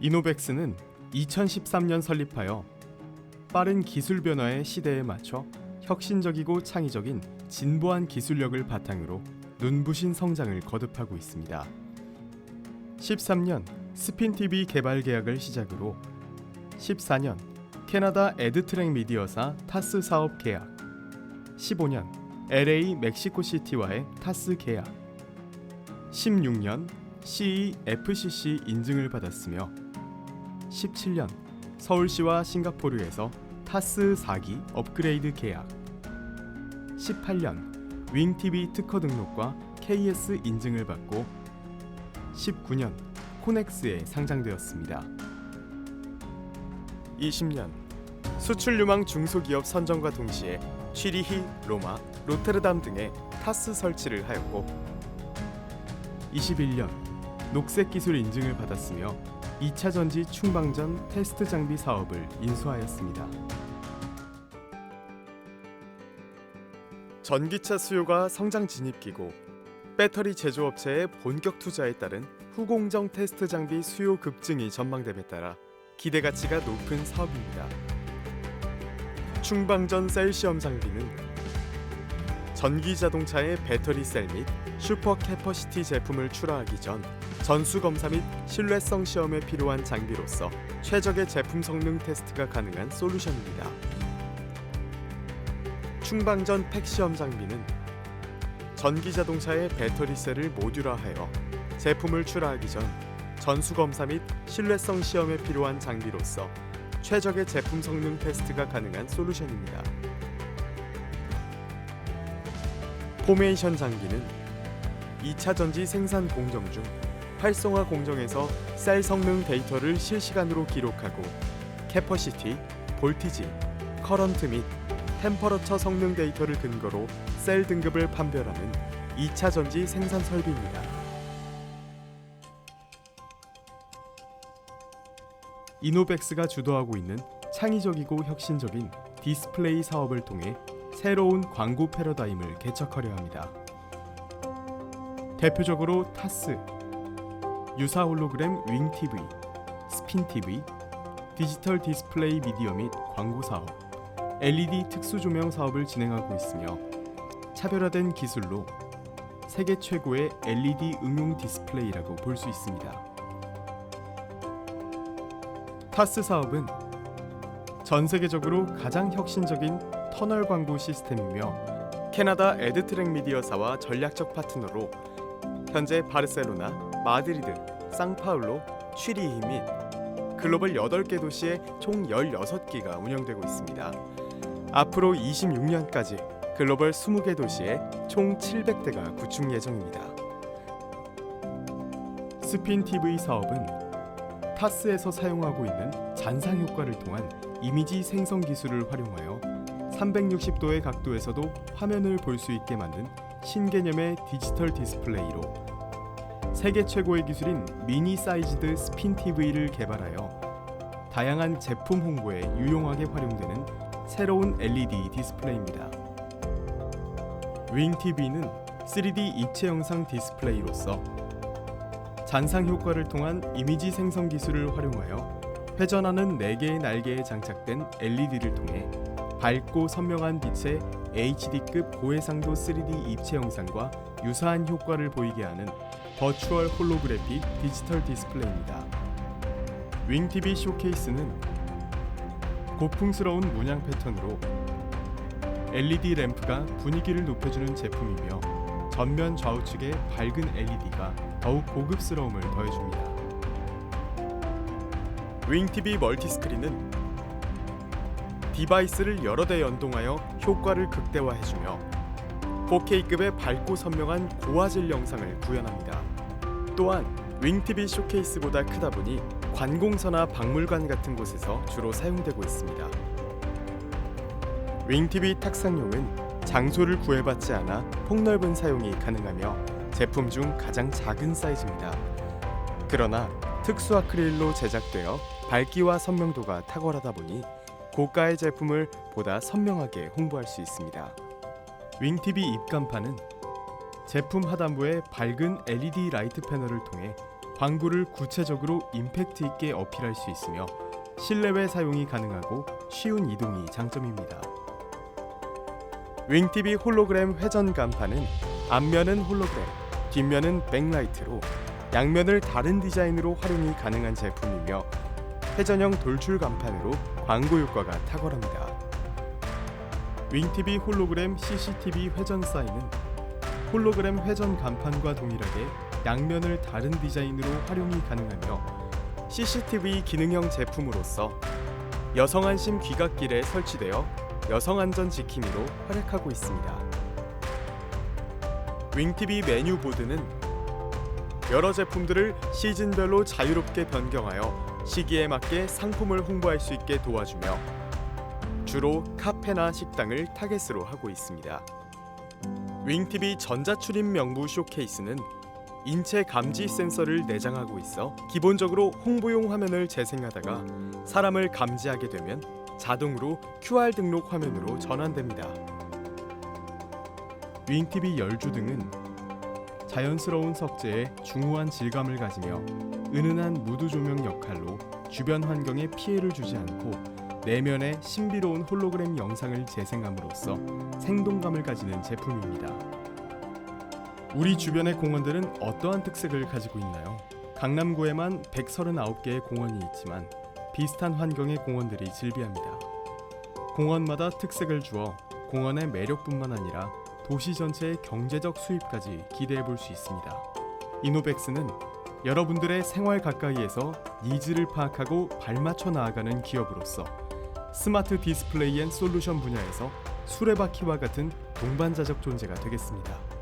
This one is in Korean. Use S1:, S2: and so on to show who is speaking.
S1: 이노백스는 2013년 설립하여 빠른 기술 변화의 시대에 맞춰 혁신적이고 창의적인 진보한 기술력을 바탕으로 눈부신 성장을 거듭하고 있습니다. 13년 스핀 TV 개발 계약을 시작으로 14년 캐나다 에드트랙 미디어사 타스 사업 계약 15년 LA 멕시코 시티와의 타스 계약 16년 CE FCC 인증을 받았으며 17년 서울시와 싱가포르에서 타스 4기 업그레이드 계약 18년 윙TV 특허 등록과 KS 인증을 받고 19년 코넥스에 상장되었습니다. 20년 수출 유망 중소기업 선정과 동시에 취리히, 로마, 로테르담 등의 타스 설치를 하였고 21년 녹색 기술 인증을 받았으며 2차 전지 충방전 테스트 장비 사업을 인수하였습니다. 전기차 수요가 성장 진입기고 배터리 제조업체의 본격 투자에 따른 후공정 테스트 장비 수요 급증이 전망됨에 따라 기대 가치가 높은 사업입니다. 충방전 셀 시험 장비는 전기 자동차의 배터리 셀 및 슈퍼 캐퍼시티 제품을 출하하기 전 전수 검사 및 신뢰성 시험에 필요한 장비로서 최적의 제품 성능 테스트가 가능한 솔루션입니다. 충방전 팩 시험 장비는 전기 자동차의 배터리 셀을 모듈화하여 제품을 출하하기 전 전수 검사 및 신뢰성 시험에 필요한 장비로서 최적의 제품 성능 테스트가 가능한 솔루션입니다. 포메이션 장비는 2차 전지 생산 공정 중 활성화 공정에서 셀 성능 데이터를 실시간으로 기록하고 캐퍼시티, 볼티지, 커런트 및 템퍼러처 성능 데이터를 근거로 셀 등급을 판별하는 2차 전지 생산 설비입니다. 이노백스가 주도하고 있는 창의적이고 혁신적인 디스플레이 사업을 통해 새로운 광고 패러다임을 개척하려 합니다. 대표적으로 타스, 유사 홀로그램 윙 TV, 스핀 TV, 디지털 디스플레이 미디어 및 광고 사업, LED 특수 조명 사업을 진행하고 있으며 차별화된 기술로 세계 최고의 LED 응용 디스플레이라고 볼 수 있습니다. 타스 사업은 전 세계적으로 가장 혁신적인 터널 광고 시스템이며 캐나다 에드트랙 미디어사와 전략적 파트너로 현재 바르셀로나, 마드리드, 상파울로, 취리히 및 글로벌 8개 도시에 총 16기가 운영되고 있습니다. 앞으로 26년까지 글로벌 20개 도시에 총 700대가 구축 예정입니다. 스핀 TV 사업은 타스에서 사용하고 있는 잔상 효과를 통한 이미지 생성 기술을 활용하여 360도의 각도에서도 화면을 볼 수 있게 만든 신개념의 디지털 디스플레이로 세계 최고의 기술인 미니 사이즈드 스핀 TV를 개발하여 다양한 제품 홍보에 유용하게 활용되는 새로운 LED 디스플레이입니다. 윙 TV는 3D 입체 영상 디스플레이로서 잔상 효과를 통한 이미지 생성 기술을 활용하여 회전하는 4개의 날개에 장착된 LED를 통해 밝고 선명한 빛의 HD급 고해상도 3D 입체 영상과 유사한 효과를 보이게 하는 버추얼 홀로그래픽 디지털 디스플레이입니다. 윙TV 쇼케이스는 고풍스러운 문양 패턴으로 LED 램프가 분위기를 높여주는 제품이며 전면 좌우측의 밝은 LED가 더욱 고급스러움을 더해줍니다. 윙TV 멀티스크린은 디바이스를 여러 대 연동하여 효과를 극대화해주며 4K급의 밝고 선명한 고화질 영상을 구현합니다. 또한 윙TV 쇼케이스보다 크다 보니 관공서나 박물관 같은 곳에서 주로 사용되고 있습니다. 윙TV 탁상용은 장소를 구애받지 않아 폭넓은 사용이 가능하며 제품 중 가장 작은 사이즈입니다. 그러나 특수 아크릴로 제작되어 밝기와 선명도가 탁월하다 보니 고가의 제품을 보다 선명하게 홍보할 수 있습니다. 윙TV 입간판은 제품 하단부에 밝은 LED 라이트 패널을 통해 광고를 구체적으로 임팩트 있게 어필할 수 있으며 실내외 사용이 가능하고 쉬운 이동이 장점입니다. 윙TV 홀로그램 회전 간판은 앞면은 홀로그램, 뒷면은 백라이트로 양면을 다른 디자인으로 활용이 가능한 제품이며 회전형 돌출 간판으로 광고 효과가 탁월합니다. 윙TV 홀로그램 CCTV 회전 사인은 홀로그램 회전 간판과 동일하게 양면을 다른 디자인으로 활용이 가능하며 CCTV 기능형 제품으로서 여성 안심 귀갓길에 설치되어 여성 안전 지킴이로 활약하고 있습니다. 윙TV 메뉴 보드는 여러 제품들을 시즌별로 자유롭게 변경하여 시기에 맞게 상품을 홍보할 수 있게 도와주며 주로 카페나 식당을 타겟으로 하고 있습니다. 윙TV 전자출입 명부 쇼케이스는 인체 감지 센서를 내장하고 있어 기본적으로 홍보용 화면을 재생하다가 사람을 감지하게 되면 자동으로 QR 등록 화면으로 전환됩니다. 윙TV 열주 등은 자연스러운 석재에 중후한 질감을 가지며 은은한 무드 조명 역할로 주변 환경에 피해를 주지 않고 내면에 신비로운 홀로그램 영상을 재생함으로써 생동감을 가지는 제품입니다. 우리 주변의 공원들은 어떠한 특색을 가지고 있나요? 강남구에만 139개의 공원이 있지만 비슷한 환경의 공원들이 즐비합니다. 공원마다 특색을 주어 공원의 매력뿐만 아니라 도시 전체의 경제적 수입까지 기대해 볼 수 있습니다. 이노백스는 여러분들의 생활 가까이에서 니즈를 파악하고 발맞춰 나아가는 기업으로서 스마트 디스플레이 앤 솔루션 분야에서 수레바퀴와 같은 동반자적 존재가 되겠습니다.